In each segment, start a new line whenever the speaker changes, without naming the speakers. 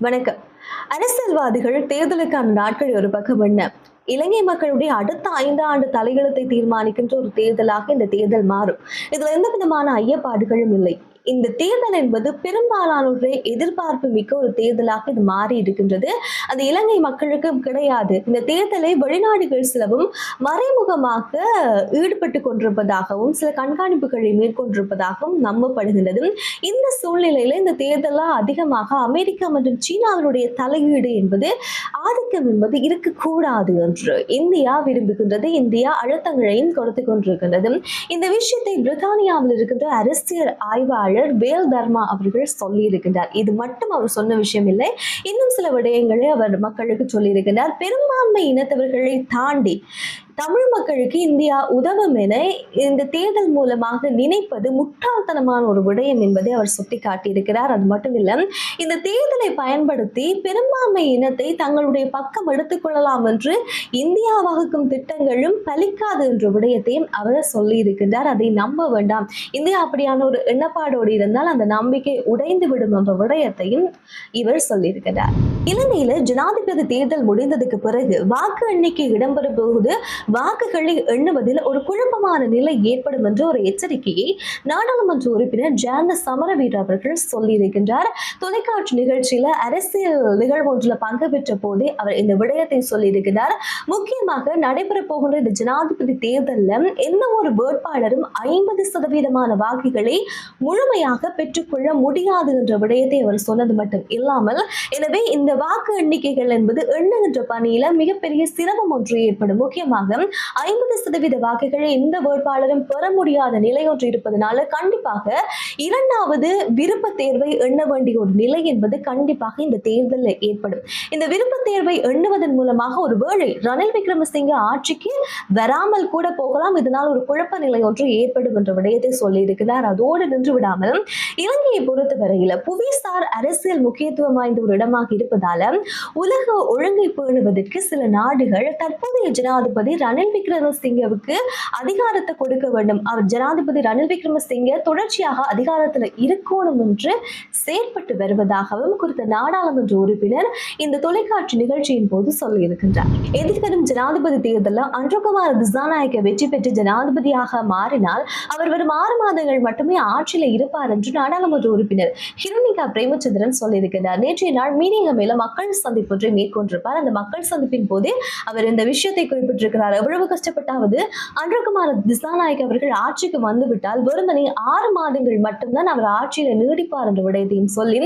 வணக்கம். அரசியல்வாதிகள் தேர்தலுக்கான நாட்கள் ஒரு பக்கம் என்ன? இலங்கை மக்களுடைய அடுத்த ஐந்து ஆண்டு தலையெழுத்தை தீர்மானிக்கின்ற ஒரு தேர்தலாக இந்த தேர்தல் மாறும். இதுல எந்த விதமான ஐயப்பாடுகளும் இல்லை. இந்த தேர்தல் என்பது பெரும்பாலானோருடைய எதிர்பார்ப்பு மிக்க ஒரு தேர்தலாக இது மாறி இருக்கின்றது. அது இலங்கை மக்களுக்கு கிடையாது. இந்த தேர்தலை வெளிநாடுகள் சிலவும் மறைமுகமாக ஈடுபட்டு கொண்டிருப்பதாகவும் சில கண்காணிப்புகளை மேற்கொண்டிருப்பதாகவும் நம்பப்படுகின்றது. இந்த சூழ்நிலையில இந்த தேர்தலாக அதிகமாக அமெரிக்கா மற்றும் சீனாவினுடைய தலையீடு என்பது ஆதிக்கம் என்பது இருக்கக்கூடாது என்று இந்தியா விரும்புகின்றது. இந்தியா அழுத்தங்களையும் கொடுத்து கொண்டிருக்கின்றது. இந்த விஷயத்தை பிரித்தானியாவில் இருக்கின்ற அரசியல் ஆய்வாளர் வேல் தர்மா அவர்கள் சொல்லி இருக்கின்றார் இது மட்டும் அவர் சொன்ன விஷயம் இல்லை இன்னும் சில விடயங்களை அவர் மக்களுக்கு சொல்லியிருக்கின்றார். பெரும்பான்மை இனத்தவர்களை தாண்டி தமிழ் மக்களுக்கு இந்தியா உதவும் என இந்த தேர்தல் மூலமாக நினைப்பது முட்டாள்தனமான ஒரு விடயம் என்பதை அவர் சுட்டிக்காட்டியிருக்கிறார். அது மட்டும் இல்லை இந்த தேர்தலை பயன்படுத்தி பெரும்பான்மை இனத்தை தங்களுடைய பக்கம் எடுத்துக்கொள்ளலாம் என்று இந்தியா வகுக்கும் திட்டங்களும் பலிக்காது என்ற விடயத்தையும் அவர் சொல்லியிருக்கின்றார். அதை நம்ப வேண்டாம். இந்தியா அப்படியான ஒரு எண்ணப்பாடோடு இருந்தால் அந்த நம்பிக்கை உடைந்து விடும் என்ற விடயத்தையும் இவர் சொல்லியிருக்கிறார். இலங்கையில ஜனாதிபதி தேர்தல் முடிந்ததுக்கு பிறகு வாக்கு எண்ணிக்கை இடம்பெறும் போது வாக்குகளை எண்ணுவதில் ஒரு குழப்பமான நிலை ஏற்படும் என்ற ஒரு எச்சரிக்கையை நாடாளுமன்ற உறுப்பினர் ஜான சமரவீர் அவர்கள் சொல்லியிருக்கின்றார். தொலைக்காட்சி நிகழ்ச்சியில அரசியல் நிகழ்வு ஒன்றில் பங்கு பெற்ற போதே அவர் இந்த விடயத்தை சொல்லியிருக்கிறார் முக்கியமாக நடைபெற போகின்ற இந்த ஜனாதிபதி தேர்தலில் எந்த ஒரு வேட்பாளரும் ஐம்பது சதவீதமான வாக்குகளை முழுமையாக பெற்றுக்கொள்ள முடியாது என்ற விடயத்தை அவர் சொன்னது மட்டும் இல்லாமல் எனவே இந்த வாக்கு எண்ணிக்கைகள் என்பது எண்ணுகின்ற பணியில மிகப்பெரிய சிரமம் ஒன்று ஏற்படும். முக்கியமாக ஐம்பது சதவீத வாக்குகளை எந்த வேட்பாளரும் பெற முடியாத நிலை ஒன்று இருப்பதனால கண்டிப்பாக இரண்டாவது விருப்ப தேர்வை எண்ண வேண்டிய ஒரு நிலை என்பது கண்டிப்பாக இந்த தேர்தலில் ஏற்படும். இந்த விருப்ப தேர்வை எண்ணுவதன் மூலமாக ஒரு வேளை ரணில் விக்ரமசிங்க ஆட்சிக்கு வராமல் கூட போகலாம். இதனால் ஒரு குழப்ப நிலை ஒன்று ஏற்படும் என்ற விடயத்தை சொல்லியிருக்கிறார். அதோடு நின்று விடாமல் இலங்கையை பொறுத்தவரையில புவிசார் அரசியல் முக்கியத்துவம் வாய்ந்த ஒரு இடமாக இருப்பதால் உலக ஒழுங்கை பேணுவதற்கு சில நாடுகள் தற்போதைய ஜனாதிபதி ரணில் விக்ரமசிங்கவுக்கு அதிகாரத்தை கொடுக்க வேண்டும். அவர் ஜனாதிபதி ரணில் விக்ரமசிங்க தொடர்ச்சியாக அதிகாரத்தில் இருக்கணும் என்று செயற்பட்டு வருவதாகவும் குறித்த நாடாளுமன்ற உறுப்பினர் இந்த தொலைக்காட்சி நிகழ்ச்சியின் போது சொல்லியிருக்கின்றார். எதிர்வரும் ஜனாதிபதி தேர்தலில் அன்றகுமார் திசாநாயக்க வெற்றி பெற்று ஜனாதிபதியாக மாறினால் அவர் வரும் ஆறு மாதங்கள் மட்டுமே ஆட்சியில் இருப்பார் என்று நாடாளுமன்ற உறுப்பினர் ஹிரணிகா பிரேமச்சந்திரன் சொல்லியிருக்கிறார் நேற்றைய நாள் மீனியமையில மக்கள் சந்திப்பு ஒன்றை மேற்கொண்டிருப்பார். அந்த மக்கள் சந்திப்பின் போது அவர் இந்த விஷயத்தை குறிப்பிட்டிருக்கிறார். எவ்வளவு கஷ்டப்பட்டாவது அன்றகுமார திசாநாயக் அவர்கள் ஆட்சிக்கு வந்துவிட்டால் வெறுமனே ஆறு மாதங்கள் மட்டும்தான் அவர் ஆட்சியில நீடிப்பார் என்ற விடயத்தையும் சொல்லி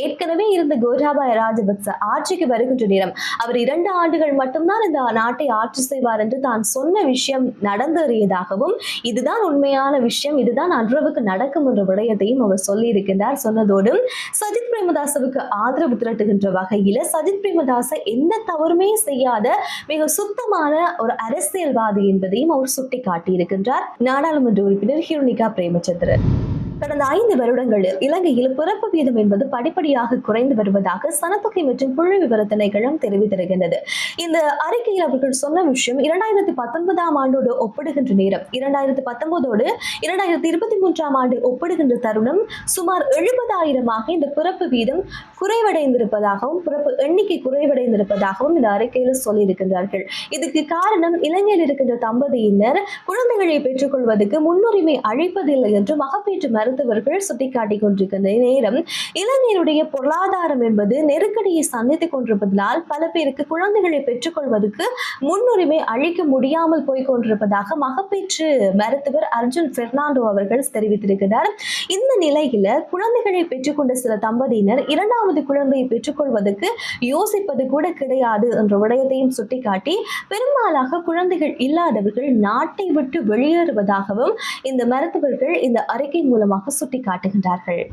ஏற்கனவே இருந்த கோட்டாபாய ராஜபக்ச ஆட்சிக்கு வருகின்ற நேரம் அவர் இரண்டு ஆண்டுகள் மட்டும்தான் இந்த நாட்டை ஆட்சி செய்வார் என்று தான் சொன்ன விஷயம் நடந்தேறியதாகவும் இதுதான் உண்மையான விஷயம் இதுதான் அன்றவுக்கு நடக்கும் என்ற விடயத்தையும் அவர் சொல்லி இருக்கின்றார் சொன்னதோடு சஜித் பிரேமதாசவுக்கு ஆதரவு திரட்டுகின்ற வகையில் சஜித் பிரேமதாச எந்த தவறுமே செய்யாத மிக சுத்தமான ஒரு அரசியல்வாதி என்பதையும் அவர் சுட்டி காட்டியிருக்கின்றார் நாடாளுமன்ற உறுப்பினர் ஹிருணிகா பிரேமச்சந்திரன். கடந்த ஐந்து வருடங்களில் இலங்கையில் பிறப்பு வீதம் என்பது படிப்படியாக குறைந்து வருவதாக சனத்தொகை மற்றும் புள்ளி விவர திணைக்களம் தெரிவித்திருக்கின்றது. இந்த அறிக்கையில் அவர்கள் சொன்ன விஷயம் இரண்டாயிரத்தி பத்தொன்பதாம் ஆண்டோடு ஒப்பிடுகின்ற நேரம். இரண்டாயிரத்தி பத்தொன்பதோடு இரண்டாயிரத்தி இருபத்தி மூன்றாம் ஆண்டு ஒப்பிடுகின்ற தருணம் சுமார் எழுபதாயிரமாக இந்த பிறப்பு வீதம் குறைவடைந்திருப்பதாகவும் பிறப்பு எண்ணிக்கை குறைவடைந்திருப்பதாகவும் இந்த அறிக்கையில் சொல்லியிருக்கின்றார்கள். இதுக்கு காரணம் இலங்கையில் இருக்கின்ற தம்பதியினர் குழந்தைகளை பெற்றுக்கொள்வதற்கு முன்னுரிமை அளிப்பதில்லை என்று மகப்பேற்று மருத்துவர்கள் சுட்டிக்காட்டிக் கொண்டிருக்கின்ற நேரம் இலங்கையினுடைய பொருளாதாரம் என்பது நெருக்கடியை சந்தித்துக் கொண்டிருப்பதனால் பல பேருக்கு குழந்தைகளை பெற்றுக்கொள்வதற்கு முன்னுரிமை அளிக்க முடியாமல் போய் கொண்டிருப்பதாக மகப்பேற்று மருத்துவர் அர்ஜுன் பெர்னாண்டோ அவர்கள் தெரிவித்திருக்கிறார். இந்த நிலையில குழந்தைகளை பெற்றுக்கொண்ட சில தம்பதியினர் இரண்டாவது குழந்தையை பெற்றுக்கொள்வதற்கு யோசிப்பது கூட கிடையாது என்ற விடயத்தையும் சுட்டிக்காட்டி பெரும்பாலாக குழந்தைகள் இல்லாதவர்கள் நாட்டை விட்டு வெளியேறுவதாகவும் இந்த மருத்துவர்கள் இந்த அறிக்கை மூலமாக சுட்டிக்காட்டுகின்றார்கள்.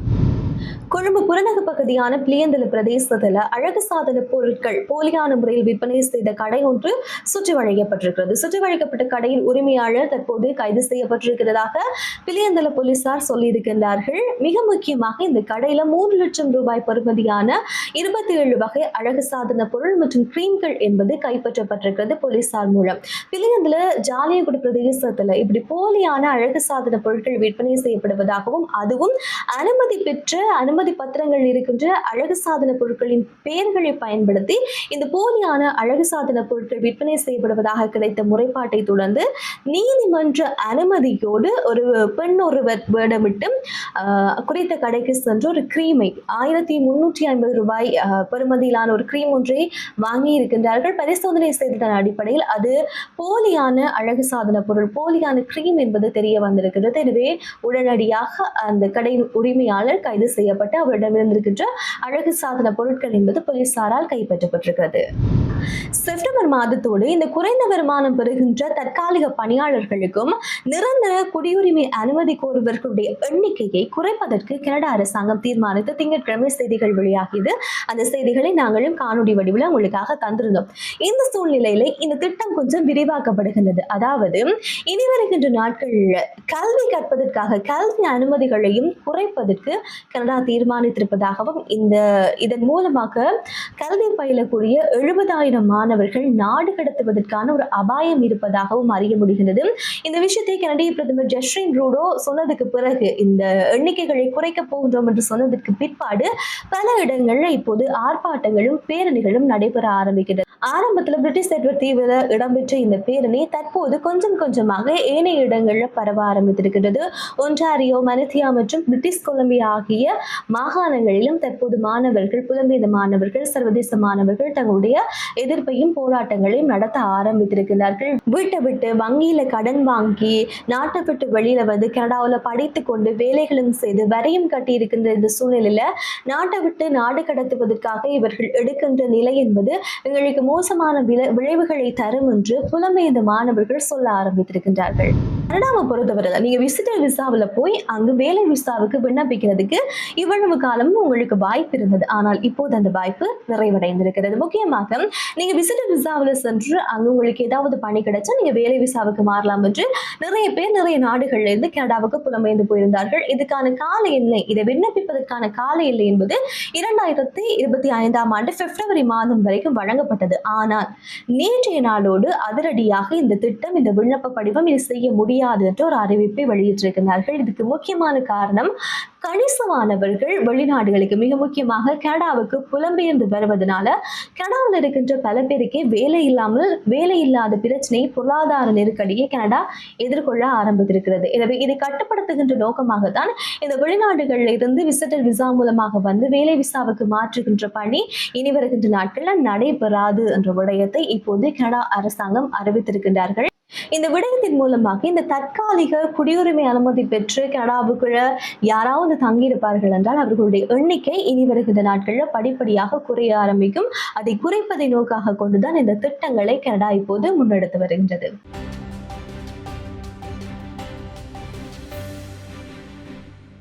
கொழும்பு புறநகர் பகுதியான பிளியந்தல பிரதேசத்துல அழகு சாதன பொருட்கள் போலியான முறையில் விற்பனை செய்த கடை ஒன்று சுற்றி வழங்கப்பட்டிருக்கிறது சுற்றி வழங்கப்பட்ட கடையின் உரிமையாளர் தற்போது கைது செய்யப்பட்டிருக்கிறதாக பிளியந்தல போலீசார் சொல்லியிருக்கின்றார்கள். மிக முக்கியமாக இந்த கடையில மூன்று லட்சம் ரூபாய் பருமதியான இருபத்தி ஏழு வகை அழகு சாதன பொருள் மற்றும் கிரீம்கள் என்பது கைப்பற்றப்பட்டிருக்கிறது போலீசார் மூலம். பிளியந்தல ஜாலியகுடி பிரதேசத்தில் இப்படி போலியான அழகு சாதன பொருட்கள் விற்பனை செய்யப்படுவதாகவும் அதுவும் அனுமதி பெற்ற அனுமதி பத்திரங்கள் இருக்கின்ற அழகு சாதன பொருட்களின் பெயர்களை பயன்படுத்தி இந்த போலியான அழகு சாதன பொருட்கள் விற்பனை செய்யப்படுவதாக கிடைத்த முறைப்பாட்டை தொடர்ந்து நீதிமன்ற அனுமதியோடு ஒரு பெண் ஒருவர் வேடமிட்டு குறித்த கடைக்கு சென்று ஒரு கிரீமை ஆயிரத்தி முன்னூற்றி ஐம்பது ரூபாய் பெறுமதியிலான ஒரு கிரீம் ஒன்றை வாங்கி இருக்கின்றார்கள். பரிசோதனை செய்ததன் அடிப்படையில் அது போலியான அழகு சாதன பொருள் போலியான கிரீம் என்பது தெரிய வந்திருக்கிறது எனவே உடனடியாக அந்த கடையின் உரிமையாளர் கைது செய்யப்பட்டு அவரிடம் இருந்திருக்கின்ற அழகு சாதன பொருட்கள் என்பது போலீசாரால் கைப்பற்றப்பட்டிருக்கிறது. செப்டம்பர் மாதத்தோடு இந்த குறைந்த வருமானம் பெறுகின்ற தற்காலிக பணியாளர்களுக்கும் நிரந்தர குடியுரிமை அனுமதி கோருபவர்களுடைய எண்ணிக்கையை குறைப்பதற்கு கனடா அரசாங்கம் தீர்மானித்து திங்கட்கிழமை செய்திகள் வெளியாகியது. அந்த செய்திகளை நாங்களும் காணொலி வடிவில் உங்களுக்காக தந்திருந்தோம். இந்த சூழ்நிலையில இந்த திட்டம் கொஞ்சம் விரிவாக்கப்படுகின்றது. அதாவது இனி வருகின்ற நாட்களில் கல்வி கற்பதற்காக கல்வி அனுமதிகளையும் குறைப்பதற்கு கனடா தீர்மானித்திருப்பதாகவும் இந்த இதன் மூலமாக கல்வி பயிலக்கூடிய எழுபதாயிரம் மாணவர்கள் நாடு கடத்துவதற்கான ஒரு அபாயம் இருப்பதாகவும் அறிய முடிகிறது இந்த விஷயத்தை கனடிய பிரதமர் ஜஸ்ரின் ரூடோ சொன்னதுக்கு பிறகு இந்த எண்ணிக்கைகளை குறைக்க போகின்றோம் என்று சொன்னதற்கு பிற்பாடு பல இடங்களில் இப்போது ஆர்ப்பாட்டங்களும் பேரணிகளும் நடைபெற ஆரம்பிக்கிறது ஆரம்பத்தில் பிரிட்டிஷ் எட்வர்ட் தீவில் இடம்பெற்ற இந்த பேரணி தற்போது கொஞ்சம் கொஞ்சமாக ஏனைய இடங்களில் பரவ ஆரம்பித்திருக்கிறது ஒன்டாரியோ மனத்தியா மற்றும் பிரிட்டிஷ் கொலம்பியா ஆகிய மாகாணங்களிலும் தற்போது மாணவர்கள் புலம்பெயர்ந்த மாணவர்கள் சர்வதேச மாணவர்கள் தங்களுடைய எதிர்ப்பையும் போராட்டங்களையும் நடத்த ஆரம்பித்திருக்கிறார்கள். வீட்டை விட்டு வங்கியில கடன் வாங்கி நாட்டை விட்டு வெளியில வந்து கனடாவில் படித்து கொண்டு வேலைகளும் செய்து வரையும் கட்டி இருக்கின்ற இந்த சூழ்நிலையில நாட்டை விட்டு நாடு கடத்துவதற்காக இவர்கள் எடுக்கின்ற நிலை என்பது எங்களுக்கு மோசமான விளை- விளைவுகளை தரும் என்று புலம்பெயர்ந்த மாணவர்கள் சொல்ல ஆரம்பித்திருக்கின்றார்கள். கனடாவை பொறுத்தவரையில் நீங்கள் விசிட்டர் விசாவில் போய் அங்கு வேலை விசாவுக்கு விண்ணப்பிக்கிறதுக்கு இவ்வளவு காலமும் உங்களுக்கு வாய்ப்பு இருந்தது. ஆனால் இப்போது அந்த வாய்ப்பு நிறைவடைந்திருக்கிறது. முக்கியமாக நீங்கள் விசிட்டர் விசாவில் சென்று அங்கு உங்களுக்கு ஏதாவது பணி கிடைச்சா நீங்கள் வேலை விசாவுக்கு மாறலாம் என்று நிறைய பேர் நிறைய நாடுகள்ல இருந்து கனடாவுக்கு புலம்பெயர்ந்து போயிருந்தார்கள். இதுக்கான கால எல்லை இதை விண்ணப்பிப்பதற்கான கால எல்லை என்பது இரண்டாயிரத்தி இருபத்தி ஐந்தாம் ஆண்டு பிப்ரவரி மாதம் வரைக்கும் வழங்கப்பட்டது. ஆனால் நேற்றைய நாளோடு அதிரடியாக இந்த திட்டம் இந்த விண்ணப்ப படிவம் இது செய்ய முடியும் முடியாது என்று ஒரு அறிவிப்பை வெளியிட்டிருக்கிறார்கள். இதுக்கு முக்கியமான காரணம் கணிசமானவர்கள் வெளிநாடுகளுக்கு மிக முக்கியமாக கனடாவுக்கு புலம்பெயர்ந்து வருவதனால கனடாவில் இருக்கின்ற பல பேருக்கே வேலை இல்லாமல் வேலை இல்லாத பிரச்சனை பொருளாதார நெருக்கடியை கனடா எதிர்கொள்ள ஆரம்பித்திருக்கிறது. எனவே இதை கட்டுப்படுத்துகின்ற நோக்கமாக தான் இந்த வெளிநாடுகளில் இருந்து விசிட்டர் விசா மூலமாக வந்து வேலை விசாவுக்கு மாற்றுகின்ற பணி இனி வருகின்ற நாட்களில் நடைபெறாது என்ற விடயத்தை இப்போது கனடா அரசாங்கம் அறிவித்திருக்கின்றார்கள். இந்த விடயத்தின் மூலமாக இந்த தற்காலிக குடியுரிமை அனுமதி பெற்று கனடாவுக்குள்ள யாராவது தங்கியிருப்பார்கள் என்றால் அவர்களுடைய எண்ணிக்கை இனி வருகின்ற நாட்களில் படிப்படியாக குறைய ஆரம்பிக்கும். அதை குறைப்பதை நோக்காக கொண்டுதான் இந்த திட்டங்களை கனடா இப்போது முன்னெடுத்து வருகின்றது.